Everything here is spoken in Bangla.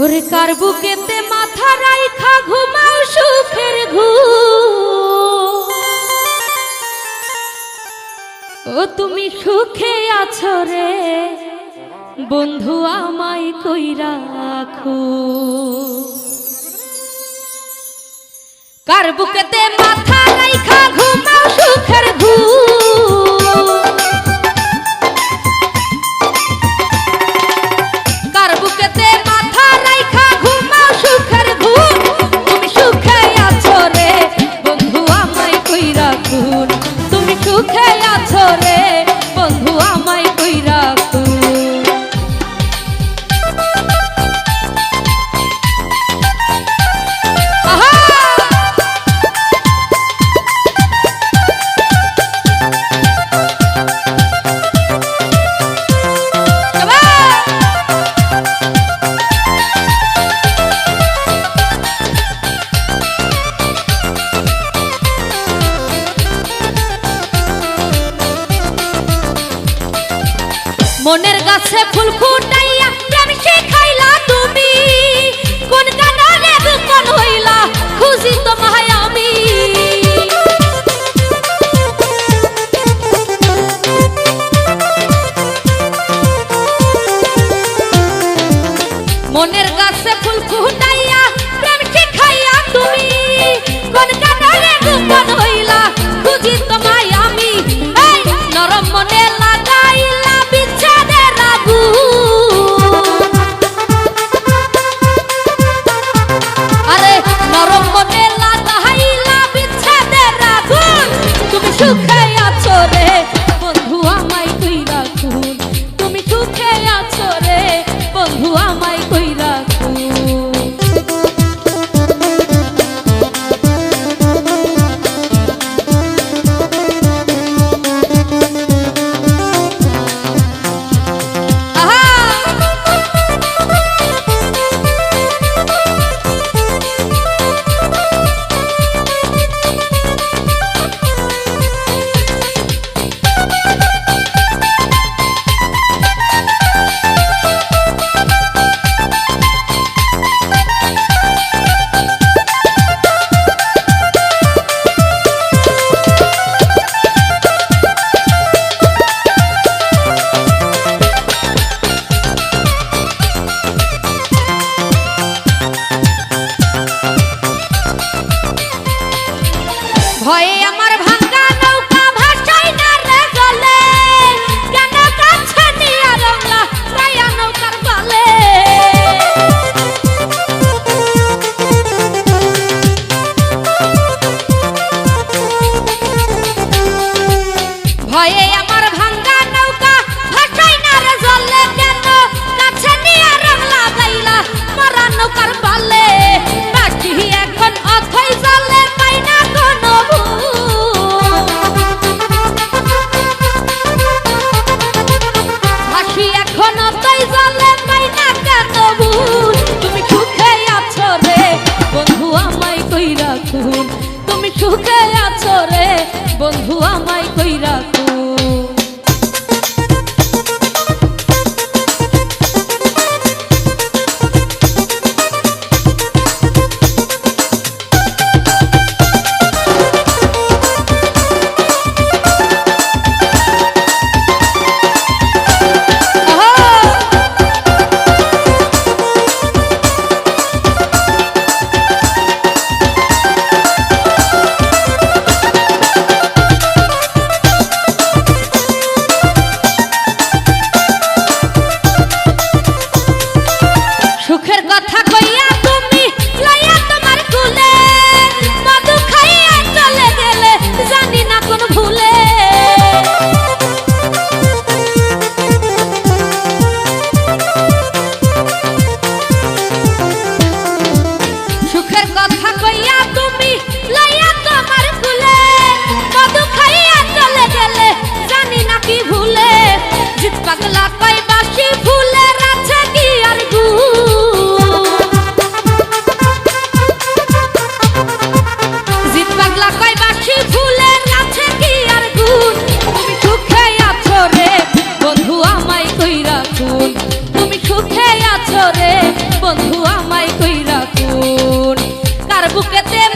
ওরে কার বুকেতে মাথা রাইখা, ঘুমাও সুখের ঘু ও তুমি সুখে আছো রে, বন্ধু আমায় কই রাখো। কার বুকেতে মাথা রাইখা, ঘুমাও মনের গাছে ফুল ফুটাইয়া প্রেম শিখাইলা তুমি। কোন কানারে কোন হইলা খুশি তোমায় আমি আছো রে? বন্ধু আমায় কই এখন অতই জলে পাই না কেন ভুল তুমি সুখে আছো রে, বন্ধু আমায় কই রাখুন তুমি সুখে বুকেতে